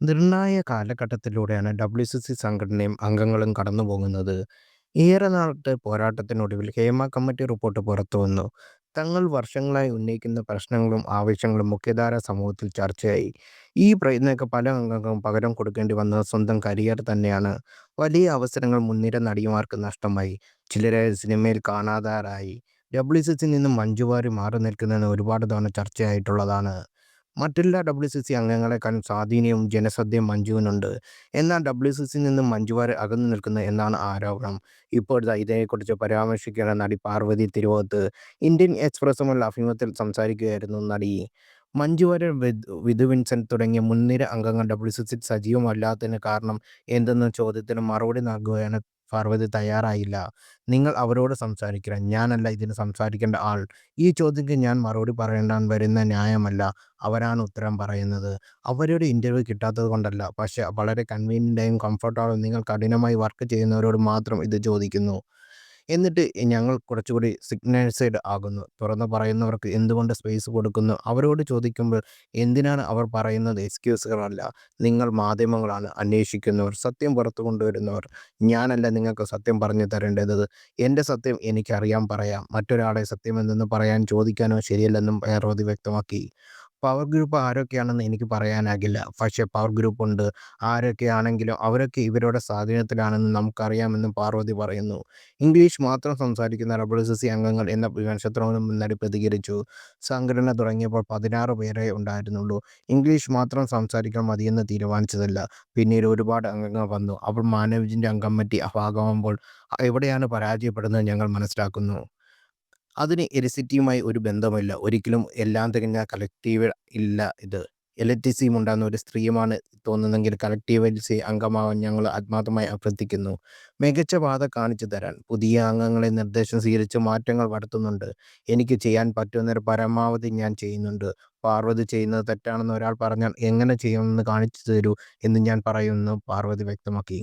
നിർണായക കാലഘട്ടത്തിലൂടെയാണ് W C C സംഘടനയും അംഗങ്ങളും കടന്നു പോകുന്നത് ഏറെ നാളത്തെ പോരാട്ടത്തിനൊടുവിൽ ഹേമ കമ്മിറ്റി റിപ്പോർട്ട് പുറത്തു വന്നു തങ്ങൾ വർഷങ്ങളായി ഉന്നയിക്കുന്ന പ്രശ്നങ്ങളും ആവശ്യങ്ങളും മുഖ്യധാര സമൂഹത്തിൽ ചർച്ചയായി. ഈ പ്രയത്നങ്ങൾക്ക് പല അംഗങ്ങൾക്കും പകരം കൊടുക്കേണ്ടി വന്നത് സ്വന്തം കരിയർ തന്നെയാണ്. വലിയ അവസരങ്ങൾ മുൻനിര നടിമാർക്ക് നഷ്ടമായി. ചിലരെ സിനിമയിൽ കാണാതാരായി ഡബ്ല്യു സി സി നിന്നും മഞ്ജുവാരി മാറി നിൽക്കുന്നതിന് ഒരുപാട് തവണ ചർച്ചയായിട്ടുള്ളതാണ്. മറ്റെല്ലാ ഡബ്ല്യു സി സി അംഗങ്ങളെക്കാളും സ്വാധീനവും ജനശ്രദ്ധയും മഞ്ജുവിനുണ്ട്. എന്നാൽ ഡബ്ല്യു സി സി നിന്ന് മഞ്ജു അകന്നു നിൽക്കുന്നു എന്നാണ് ആരോപണം. ഇപ്പോഴത്തെ ഇതേക്കുറിച്ച് പരാമർശിക്കുന്ന നടി പാർവതി തിരുവോത്ത്. ഇന്ത്യൻ എക്സ്പ്രസുമുള്ള അഭിമുഖത്തിൽ സംസാരിക്കുകയായിരുന്നു നടി. മഞ്ജു വിധു വിൻസെന്റ് തുടങ്ങിയ മുൻനിര അംഗങ്ങൾ ഡബ്ല്യു സി സി സജീവമല്ലാത്തതിന് കാരണം എന്തെന്ന ചോദ്യത്തിന് മറുപടി നൽകുവാൻ പാർവതി തയ്യാറായില്ല. നിങ്ങൾ അവരോട് സംസാരിക്കുക ഞാനല്ല ഇതിന് സംസാരിക്കേണ്ട ആൾ. ഈ ചോദ്യത്തിന് ഞാൻ മറുപടി പറയേണ്ടാൻ വരുന്ന ന്യായമല്ല. അവരാണ് ഉത്തരം പറയുന്നത് അവരുടെ കിട്ടാത്തത് കൊണ്ടല്ല പക്ഷേ വളരെ കൺവീനിയന്റായും കംഫർട്ടായും നിങ്ങൾ കഠിനമായി വർക്ക് ചെയ്യുന്നവരോട് മാത്രം ഇത് ചോദിക്കുന്നു. എന്നിട്ട് ഞങ്ങൾ കുറച്ചുകൂടി സിഗ്നൈസൈഡ് ആകുന്നു. തുറന്ന് പറയുന്നവർക്ക് എന്തുകൊണ്ട് സ്പേസ് കൊടുക്കുന്നു? അവരോട് ചോദിക്കുമ്പോൾ എന്തിനാണ് അവർ പറയുന്നത് എക്സ്ക്യൂസുകളല്ല. നിങ്ങൾ മാധ്യമങ്ങളാണ്. അന്വേഷിക്കുന്നവർ. സത്യം പുറത്തു കൊണ്ടുവരുന്നവർ ഞാനല്ല നിങ്ങൾക്ക് സത്യം പറഞ്ഞു തരേണ്ടത്. എന്റെ സത്യം എനിക്കറിയാൻ പറയാം. സത്യം സത്യമെന്തെന്ന് പറയാൻ ചോദിക്കാനോ ശരിയല്ലെന്നും പാർവതി വ്യക്തമാക്കി. പവർ ഗ്രൂപ്പ് ആരൊക്കെയാണെന്ന് എനിക്ക് പറയാനാകില്ല. പക്ഷേ പവർ ഗ്രൂപ്പ് ഉണ്ട് ആരൊക്കെയാണെങ്കിലും അവരൊക്കെ ഇവരുടെ സ്വാധീനത്തിലാണെന്ന് നമുക്കറിയാമെന്നും പാർവതി പറയുന്നു. ഇംഗ്ലീഷ് മാത്രം സംസാരിക്കുന്ന ഡബ്ല്യു സി സി അംഗങ്ങൾ എന്ന വിമർശനത്തോടും മുന്നറി പ്രതികരിച്ചു. സംഘടന തുടങ്ങിയപ്പോൾ പതിനാറ് പേരെ ഉണ്ടായിരുന്നുള്ളൂ. ഇംഗ്ലീഷ് മാത്രം സംസാരിക്കാൻ മതിയെന്ന് തീരുമാനിച്ചതല്ല. പിന്നീട് ഒരുപാട് അംഗങ്ങൾ വന്നു. അവർ അംഗം കമ്മിറ്റി ഭാഗമാകുമ്പോൾ എവിടെയാണ് പരാജയപ്പെടുന്നത് ഞങ്ങൾ മനസ്സിലാക്കുന്നു. അതിന് എലക്ട്രിസിറ്റിയുമായി ഒരു ബന്ധമില്ല ഒരിക്കലും എല്ലാം തികഞ്ഞ കളക്റ്റീവ് ഇല്ല ഇത്. എലക്ട്രിസിയും ഉണ്ടാകുന്ന ഒരു സ്ത്രീയാണ് തോന്നുന്നതെങ്കിൽ എൽസി അംഗമാകാൻ ഞങ്ങൾ ആത്മാർത്ഥമായി അഭ്യർത്ഥിക്കുന്നു. മികച്ച പാത കാണിച്ചു തരാൻ പുതിയ അംഗങ്ങളെ നിർദ്ദേശം സ്വീകരിച്ച് മാറ്റങ്ങൾ വരുത്തുന്നുണ്ട്. എനിക്ക് ചെയ്യാൻ പറ്റുന്നതിന്റെ പരമാവധി ഞാൻ ചെയ്യുന്നുണ്ട്. പാർവതി ചെയ്യുന്നത് തെറ്റാണെന്ന് ഒരാൾ പറഞ്ഞാൽ എങ്ങനെ ചെയ്യണമെന്ന് കാണിച്ചു തരൂ എന്ന് ഞാൻ പറയുന്നു പാർവതി വ്യക്തമാക്കി.